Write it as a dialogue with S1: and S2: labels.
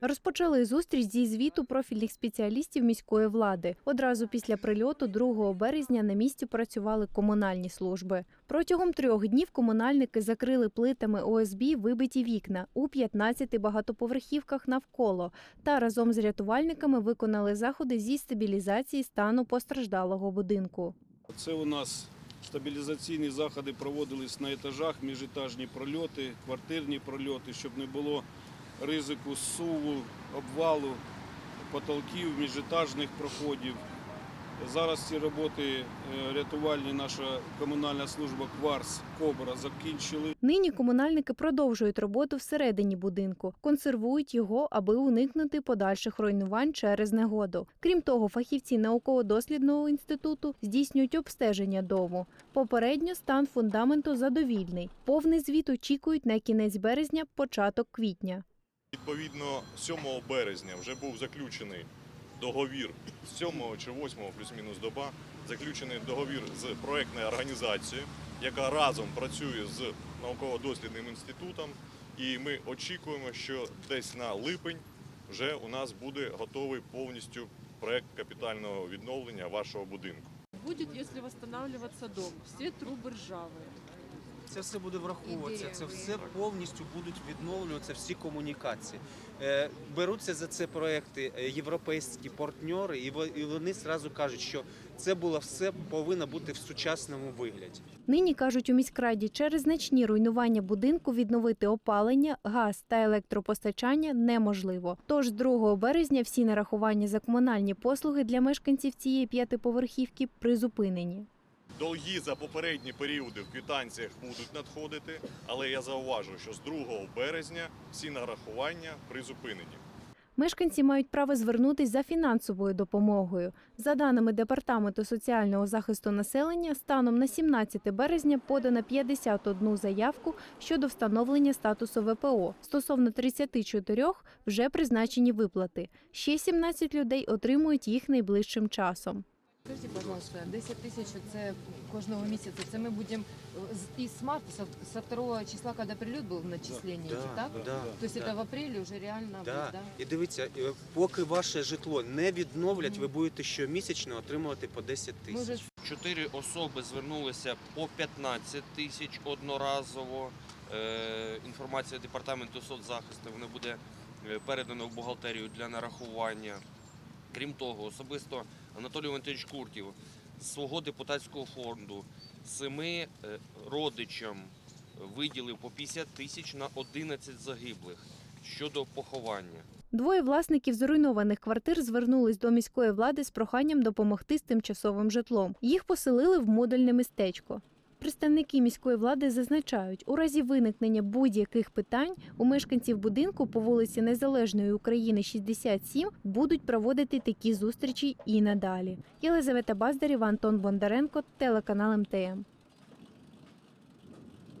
S1: Розпочали зустріч зі звіту профільних спеціалістів міської влади. Одразу після прильоту 2 березня на місці працювали комунальні служби. Протягом трьох днів комунальники закрили плитами ОСБ вибиті вікна у 15 багатоповерхівках навколо та разом з рятувальниками виконали заходи зі стабілізації стану постраждалого будинку.
S2: Це у нас стабілізаційні заходи проводились на етажах, міжетажні прольоти, квартирні прольоти, щоб не було ризику суву, обвалу, потолків, міжетажних проходів. Зараз ці роботи е, рятувальні наша комунальна служба Кварс Кобра закінчили.
S1: Нині комунальники продовжують роботу всередині будинку, консервують його, аби уникнути подальших руйнувань через негоду. Крім того, фахівці науково-дослідного інституту здійснюють обстеження дому. Попередньо стан фундаменту задовільний. Повний звіт очікують на кінець березня, початок квітня.
S3: Відповідно, 7 березня вже був заключений договір з 7 чи 8 плюс-мінус доба, заключений договір з проектною організацією, яка разом працює з науково-дослідним інститутом. І ми очікуємо, що десь на липень вже у нас буде готовий повністю проект капітального відновлення вашого будинку.
S4: Будет, если восстанавливаться дом. Все трубы ржавые.
S5: Це все буде враховуватися, це все повністю будуть відновлюватися, всі комунікації. Е, Беруться за це проекти е, європейські партнери, і во- вони зразу кажуть, що це було все повинно бути в сучасному вигляді.
S1: Нині кажуть у міськраді, через значні руйнування будинку відновити опалення, газ та електропостачання неможливо. Тож з 2 березня всі нарахування за комунальні послуги для мешканців цієї п'ятиповерхівки призупинені.
S3: Долги за попередні періоди в квитанціях будуть надходити, але я зауважу, що з 2 березня всі нарахування призупинені.
S1: Мешканці мають право звернутись за фінансовою допомогою. За даними Департаменту соціального захисту населення, станом на 17 березня подано 51 заявку щодо встановлення статусу ВПО. Стосовно 34 вже призначені виплати. Ще 17 людей отримують їх найближчим часом.
S6: Скажіть, будь ласка, 10 тисяч це кожного місяця. Це ми будемо з- із марта, со, со 2 числа, коли прильот був в начисленні, так?
S5: да,
S6: Тобто
S5: да.
S6: це в апрелі вже реально
S5: Да.
S6: буде, да?
S5: І дивіться, е, поки ваше житло не відновлять, ви будете щомісячно отримувати по 10 тисяч.
S7: Чотири особи звернулися по 15 тисяч одноразово. Е, Інформація департаменту соцзахисту вона буде е, передана в бухгалтерію для нарахування. Крім того, особисто Анатолій Валентинович Куртів з свого депутатського фонду семи е, родичам виділив по 50 тисяч на 11 загиблих щодо поховання.
S1: Двоє власників зруйнованих квартир звернулись до міської влади з проханням допомогти з тимчасовим житлом. Їх поселили в модульне містечко. Представники міської влади зазначають, у разі виникнення будь-яких питань у мешканців будинку по вулиці Незалежної України 67 будуть проводити такі зустрічі і надалі. Єлизавета Баздарєва, Антон Бондаренко, телеканал МТМ.